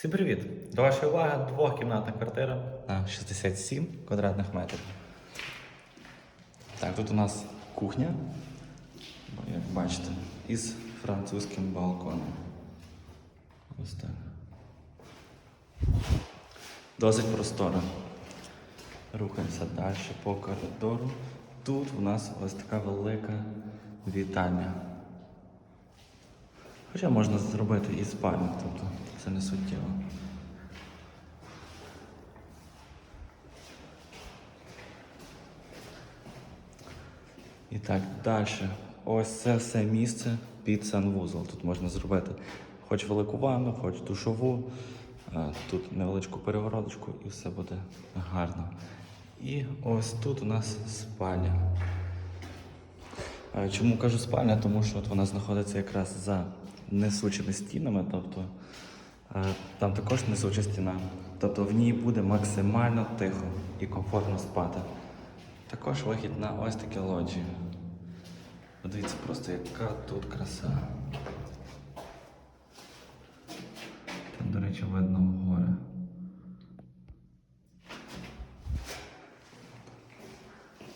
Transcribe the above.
Всім привіт! До вашої уваги двохкімнатна квартира на 67 квадратних метрів. Так, тут у нас кухня, як бачите, із французьким балконом. Ось так. Досить просторо. Рухаємося далі по коридору. Тут у нас ось така велика вітальня. Хоча можна зробити і спальню, тобто це не суттєво. І так, далі. Ось це все місце під санвузол. Тут можна зробити хоч велику ванну, хоч душову, тут невеличку перегородочку і все буде гарно. І ось тут у нас спальня. А Чому кажу спальня? Тому що от вона знаходиться якраз за несучими стінами, тобто е, там також несуча стіна. Тобто в ній буде максимально тихо і комфортно спати. Також вихід на ось такі лоджії. Подивіться просто, яка тут краса. Там, до речі, видно.